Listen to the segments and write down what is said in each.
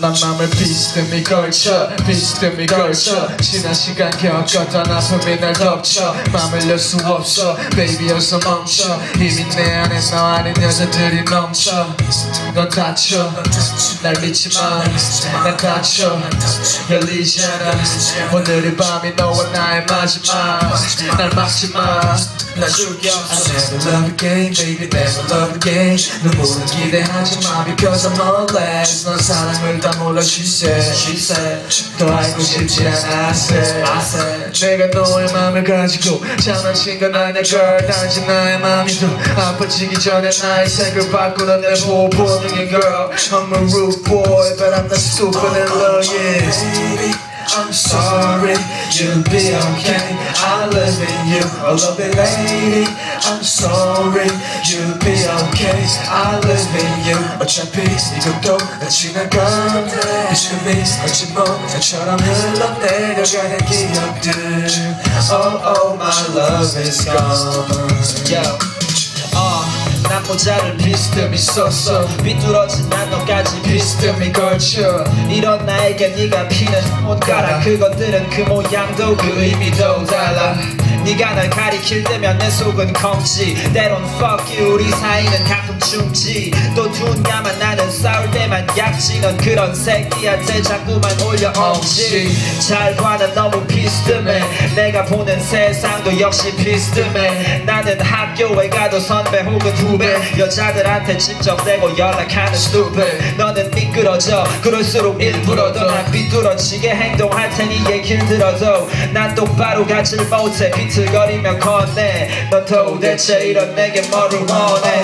난 맘을 비스듬히 걸쳐 비스듬히 걸쳐. 지난 시간 겪었던 아픔이 날 덮쳐. 맘을 열수 없어. Baby 어서 멈춰. 이미 내 안에 너 아닌 여자들이 넘쳐. 넌 다쳐. 날 믿지마. 난 다쳐. 열리지 않아. 오늘의 밤이 너와 나의 마지막. 날 막지마. 날 죽여. I never love again baby never love again. 눈물은 기대하지 마 because 넌 사랑을 다 몰라 she said she said 더 알고 싶지 않아 I said I said 내가 너의 맘을 가지고 장난친 건 아니야 girl 단지 나의 맘이 더 아파지기 전에 나의 색을 바꾸는 내 보보는 girl I'm a rude boy but I'm not stupid in love yeah Baby, I'm sorry, you'll be okay. I live in you, a lovely lady. I'm sorry, you'll be okay. I live in you. 어차피 이것도 다 지나간대. 비스듬히 어찌 뭐 나처럼 흘러내려가는 기억들. Oh, oh, my love is gone. Yo. 모자를 비스듬히 썼어 삐뚤어진 난 너까지 비스듬히 걸쳐. 이런 나에게 네가 피는 옷가락. 그것들은 그 모양도 그 의미도 달라. 네가 날 가리킬 때면 내 속은 검지. 때론 fuck you 우리 사이는 가끔 중지. 또 두냐만 나는 싸울 때만 약지 넌 그런 새끼한테 자꾸만 올려 엄지. 잘봐난 너무 비스듬해 내가 보는 세상도 역시 비스듬해. 나는 학교에 가도 선배 혹은 후배 여자들한테 직접 대고 연락하는 stupid 너는 미끄러져. 그럴수록 일부러 더난 삐뚤어지게 행동할 테니 얘길 들어도 난 똑바로 가질 못해. 비틀거리며 건네. 넌 도대체 이런 내게 뭐를 원해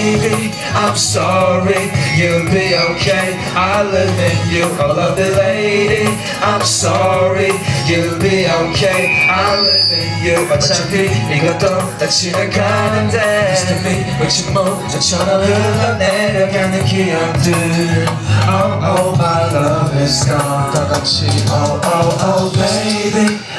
Baby I'm sorry You'll be okay I live in you I love the lady I'm sorry You'll be okay I live in you 어차피 이것도 다 지나가는데 비스듬히 왠지 모자처럼 흘러내려가는 기억들 Oh oh my love is gone 다 같이 Oh oh oh baby